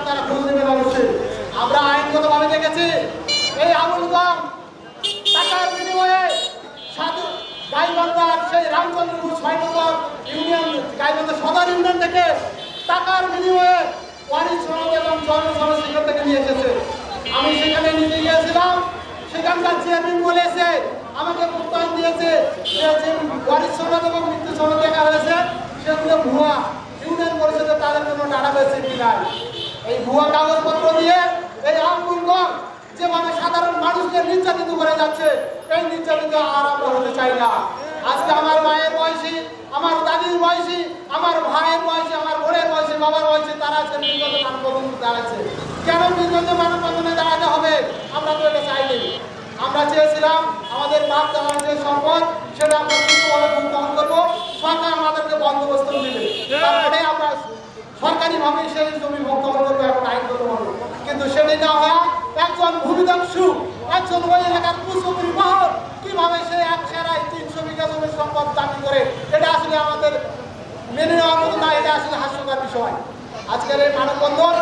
আপনারা খোঁজ নেবেন অবশ্যই। আমরা আইনগতভাবে দেখেছি, এই আবুলগঞ্জ টাকার বিনিময়ে সাধু গাইবান্ধার সেই রামচন্দ্রপুর ছয় নম্বর ইউনিয়ন গাইবান্ধা সদর ইউনিয়ন থেকে টাকার বিনিময়ে ওয়ারিশ সমাজ এবং জন্ম সমাজ সেখান থেকে নিয়ে এসেছে। আমি সেখানে নিতে গিয়েছিলাম, সেখানকার চেয়ারম্যান বলেছে আমাকে প্রত্যয়ন দিয়েছে যে ওয়ারিশ সমাজ এবং মৃত্যু সমাজ দেখা হয়েছে, সেগুলো ভুয়া। ইউনিয়ন পরিষদে তাদের কোনো টাকা পেয়েছে কিনা এই ভুয়া কাগজপত্র দিয়ে এই আমগুলগঞ্জ যেভাবে সাধারণ মানুষকে নির্যাতিত করে যাচ্ছে, এই নির্যাতিত আর হতে চাই না। আজকে আমার মায়ের বয়সী, আমার দাদির বয়সী, আমার ভাইয়ের বয়সী, আমার বোনের বয়সী, বাবার বয়সী, তারা আজকে নির্গত মানববন্ধনে দাঁড়াচ্ছে। কেন নির্গত মানববন্ধনে দাঁড়াতে হবে? আমরা তো এটা চাইনি। আমরা চেয়েছিলাম আমাদের বাপ দাদার যে সম্পদ, সেটা আমরা গ্রহণ করব। সরকার আমাদেরকে বন্দোবস্ত দিবে তারপরে আমরা সরকারিভাবে সেই জমি আইনগতভাবে না হয়, একজন ভূমিদস্যু একজন ওই এলাকার কুচকরি মহল, কীভাবে সে এক সেরায় তিনশো বিঘা জমির সম্পদ দাবি করে, এটা আসলে আমাদের মেনে নেওয়ার মতো না, এটা আসলে হাস্যকর বিষয়। আজকের এই মানববন্ধন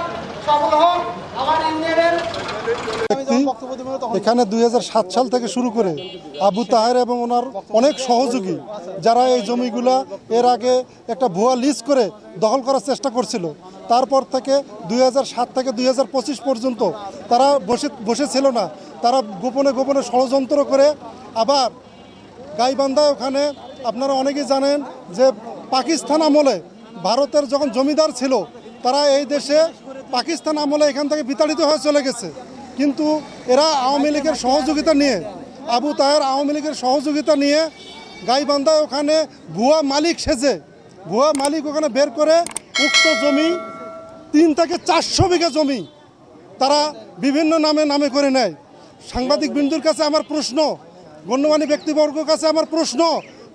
এখানে দুই হাজার সাত সাল থেকে শুরু করে আবু তাহের এবং ওনার অনেক সহযোগী যারা এই জমিগুলা এর আগে একটা ভুয়া লিজ করে দখল করার চেষ্টা করছিল। তারপর থেকে দুই হাজার সাত থেকে দুই হাজার পঁচিশ পর্যন্ত তারা বসে বসেছিল না। তারা গোপনে গোপনে ষড়যন্ত্র করে আবার গাইবান্ধায় ওখানে আপনারা অনেকেই জানেন যে পাকিস্তান আমলে ভারতের যখন জমিদার ছিল, তারা এই দেশে পাকিস্তান আমলে এখান থেকে বিতাড়িত হয়ে চলে গেছে। কিন্তু এরা আওয়ামী লীগের সহযোগিতা নিয়ে, আবু তাহের আওয়ামী লীগের সহযোগিতা নিয়ে গাইবান্ধায় ওখানে ভুয়া মালিক সেজে, ভুয়া মালিক ওখানে বের করে উক্ত জমি, তিন থেকে চারশো বিঘা জমি তারা বিভিন্ন নামে নামে করে নেয়। সাংবাদিক বিন্দুর কাছে আমার প্রশ্ন, গণ্যমান্য ব্যক্তিবর্গের কাছে আমার প্রশ্ন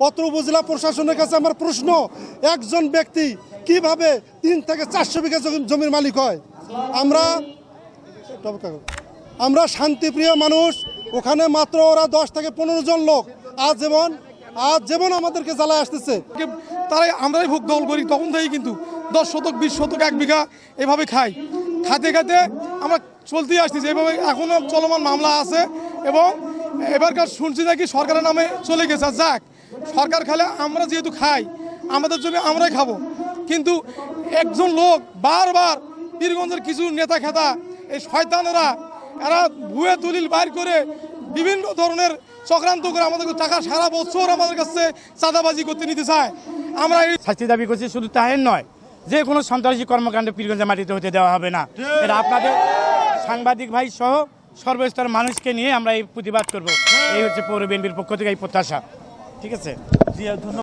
অত্র উপজেলা প্রশাসনের কাছে আমার প্রশ্ন, একজন ব্যক্তি কীভাবে তিন থেকে চারশো বিঘা জমির মালিক হয়? আমরা আমরা শান্তিপ্রিয় মানুষ, ওখানে মাত্র ওরা দশ থেকে পনেরো জন লোক। আজ যেমন আজ যেমন আমাদেরকে জ্বালায় আসতেছে। তারাই আমরাই ভোগ দখল করি, তখন থেকেই কিন্তু দশ শতক, বিশ শতক, এক বিঘা এভাবে খাই। খাতে খাতে আমরা চলতেই আসতেছি, এভাবে এখনও চলমান মামলা আছে এবং এবারকার শুনছি নাকি সরকারের নামে চলে গেছে। যাক সরকার খেলে আমরা যেহেতু খাই আমাদের জমি আমরাই খাব। কিন্তু একজন লোক বারবার পীরগঞ্জের কিছু নেতা খেতা এই শয়তানেরা এরা ভুয়ে দলিল বাইর করে বিভিন্ন ধরনের চক্রান্ত করে আমাদের টাকা সারা বছর আমাদের কাছে চাঁদাবাজি করতে নিতে চায়। আমরা এই শাস্তি দাবি করছি শুধু তাহের নয় যে কোনো সন্ত্রাসী কর্মকাণ্ড পীরগঞ্জের মাটিতে হতে দেওয়া হবে না। এটা আপনাদের সাংবাদিক ভাই সহ সর্বস্তর মানুষকে নিয়ে আমরা এই প্রতিবাদ করব। এই হচ্ছে পৌর বিএনপির পক্ষ থেকে এই প্রত্যাশা। ঠিক আছে। জি ধন্যবাদ।